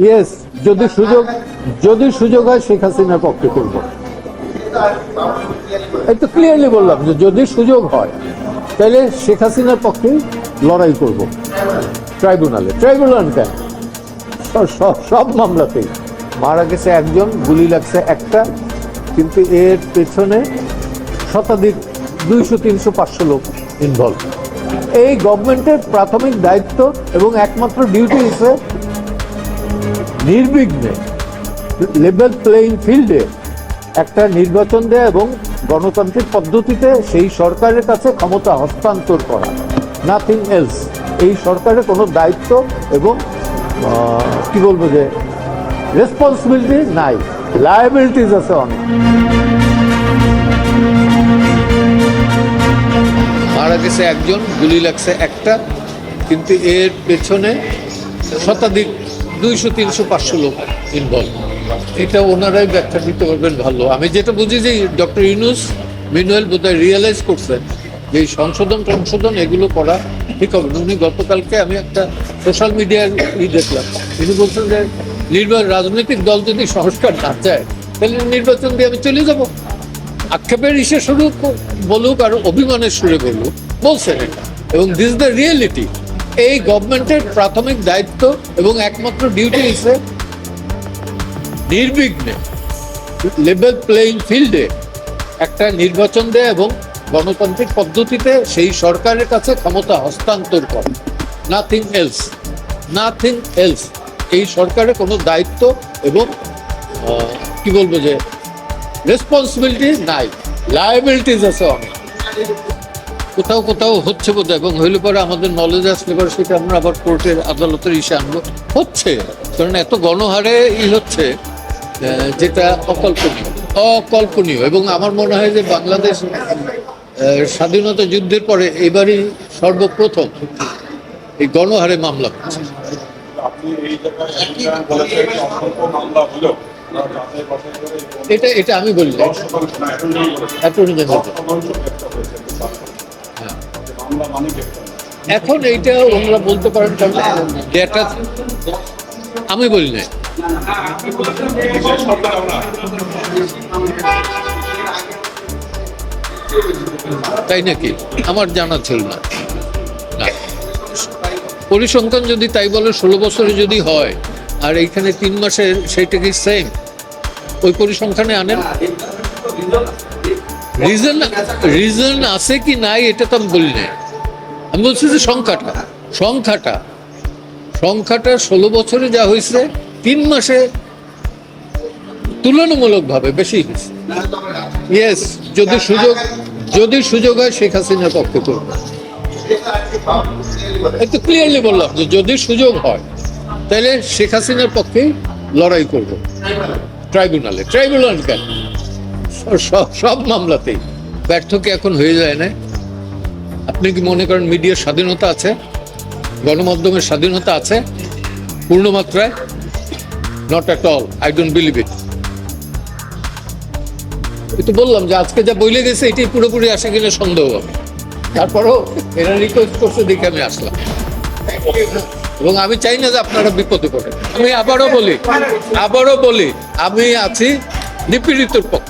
Yes যদি সুযোগ যদি সুযোগ হয় শেখ হাসিনার পক্ষে করব। এই তো ক্লিয়ারলি বললাম যে যদি সুযোগ হয়, তাহলে শেখ হাসিনার পক্ষে লড়াই করব। ট্রাইব্যুনালে। ট্রাইব্যুনাল কেন? সব- মামলাতেই। মারা গেছে একজন, গুলি লাগছে একটা, কিন্তু এর পেছনে শতাধিক, দুইশো, তিনশো, পাঁচশো লোক ইনভলভ এই গভর্নমেন্টের প্রাথমিক দায়িত্ব এবং একমাত্র ডিউটি হিসেবে নির্বিঘ্নে লেভেল প্লেইং ফিল্ডে একটা নির্বাচন দেয়া এবং গণতান্ত্রিক পদ্ধতিতে সেই সরকারের কাছে ক্ষমতা হস্তান্তর করা। নাথিং এলস এই সরকারের কোনো দায়িত্ব এবং কি বলব যে রেসপন্সিবিলিটি নাই। লায়াবিলিটিস আছে অনেক। মারা গেছে একজন, গুলি লাগছে একটা, কিন্তু এর পেছনে শতাধিক দুইশো, তিনশো, পাঁচশো লোক ইনভলভ এটা ওনারাই ব্যাখ্যা দিতে পারবেন ভালো। আমি যেটা বুঝি যে ডক্টর ইউনুস মিনুয়েল বোধহয় রিয়েলাইজ করছেন যে সংশোধন সংশোধন এগুলো করা ঠিক হবে উনি গতকালকে আমি একটা সোশ্যাল মিডিয়ার ই দেখলাম। তিনি বলছেন যে নির্বাচন, রাজনৈতিক দল যদি সংস্কার না চায়, তাহলে নির্বাচন দিয়ে আমি চলে যাব। আক্ষেপের ইসে শুরু বলুক আর অভিমানের সুরে বলুক, বলছেন এটা। এবং দিস দ্য রিয়েলিটি এই গভর্নমেন্টের প্রাথমিক দায়িত্ব এবং একমাত্র ডিউটি হিসেবে নির্বিঘ্নে লেভেল প্লেইং ফিল্ডে একটা নির্বাচন দেয় এবং গণতান্ত্রিক পদ্ধতিতে সেই সরকারের কাছে ক্ষমতা হস্তান্তর করে। নাথিং এলস নাথিং এলস এই সরকারের কোনো দায়িত্ব এবং কি বলব যে রেসপন্সিবিলিটি নাই। লায়াবিলিটিস আছে অনেক। কোথাও কোথাও হচ্ছে বোধ এবং হইলে পরে আমাদের নলেজ আসলে পরে সেটা আমরা আবার কোর্টের আদালতের ইসে আনব। হচ্ছে কারণ এত গণহারে ই হচ্ছে যেটা অকল্পনীয়। অকল্পনীয় এবং আমার মনে হয় যে বাংলাদেশ স্বাধীনতা যুদ্ধের পরে এবারই সর্বপ্রথম এই গণহারে মামলা হচ্ছে। এটা এটা আমি বলি। অ্যাটর্নি জেনারেল এখন এইটা ওনারা বলতে পারেন কারণ ডেটা আমি বলি না তাই নাকি? আমার জানা ছিল না। পরিসংখ্যান যদি তাই বলে, ষোলো বছরে যদি হয়, আর এইখানে তিন মাসের সেইটা কি সেম ওই পরিসংখ্যানে আনেন? রিজন রিজন আছে কি নাই, এটা তো আমি বলি না আমি বলছি যে সংখ্যাটা সংখ্যাটা সংখ্যাটা ষোলো বছরে যা হয়েছে, তিন মাসে তুলনামূলকভাবে বেশি হয়েছে। ইয়েস যদি সুযোগ যদি সুযোগ হয়, শেখ হাসিনার পক্ষে করব। একটু ক্লিয়ারলি বললাম যে যদি সুযোগ হয়, তাহলে শেখ হাসিনার পক্ষে লড়াই করব। ট্রাইব্যুনালে ট্রাইব্যুনাল কেন? সব মামলাতেই। ব্যর্থ কি এখন হয়ে যায় না? আপনি কি মনে করেন মিডিয়ার স্বাধীনতা আছে? গণমাধ্যমের স্বাধীনতা আছে? পূর্ণ মাত্রায় not at all I don't believe it একটু বললাম যে আজকে যা বইলে গেছে এটি পুরোপুরি আসে গেলে সন্দেহ হবে। তারপরও এরা রিকোয়েস্ট করছে দেখে আমি আসলাম। এবং আমি চাই না যে আপনারা বিপদে পড়েন। আমি আবারও বলি আবারও বলি, আমি আছি নিপীড়িতর পক্ষে।